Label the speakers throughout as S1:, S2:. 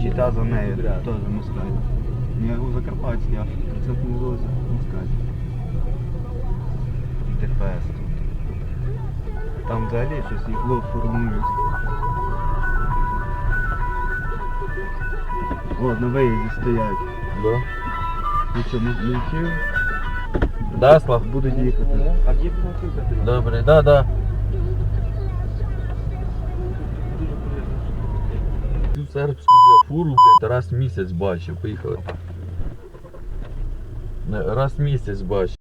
S1: Щита за нею теж москаль. Не у Закарпатській, а це не вулиця москаль. ДФС тут. Там взагалі щось їх формують. О, на виїзді стоять.
S2: Да.
S1: Ну що, не, вчив?
S2: Да, Слав?
S1: Будуть їхати.
S3: А где ты
S2: Добре, да, да. Сербську, бля, фуру, блядь, раз в місяць бачив, поїхали. Раз в місяць бачив.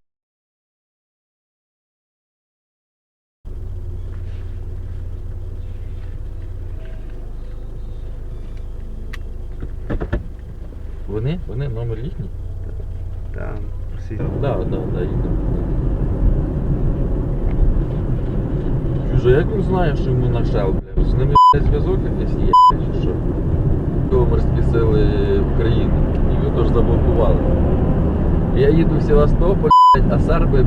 S2: Вони? Вони номер їхній?
S1: Там, всі.
S2: Да, да, да, їдемо. Чуже, як він знає, що йому нашел, бля? З ними зв'язок якийсь є, чи що? Морські сили України. Його теж заблокували. Я їду в Севастополь, а серби,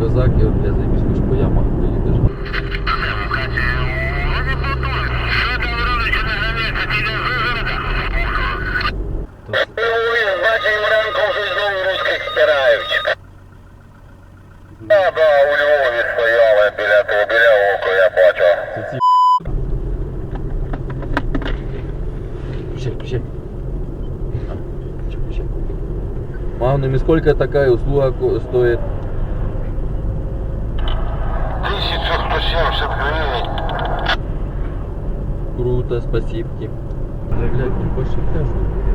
S2: козаки, заїбісь, хоч по ямах поїдеш.
S1: То,
S4: Бачимо ранком щось знову русських спирають. А, да, у Львові стояли біля того, біля око, я бачу.
S2: Включи, включи. А, включи. Мам, ну и сколько такая услуга стоит?
S4: 1170 гривен.
S2: Круто, спасибо тебе. Блядь, не больше каждого.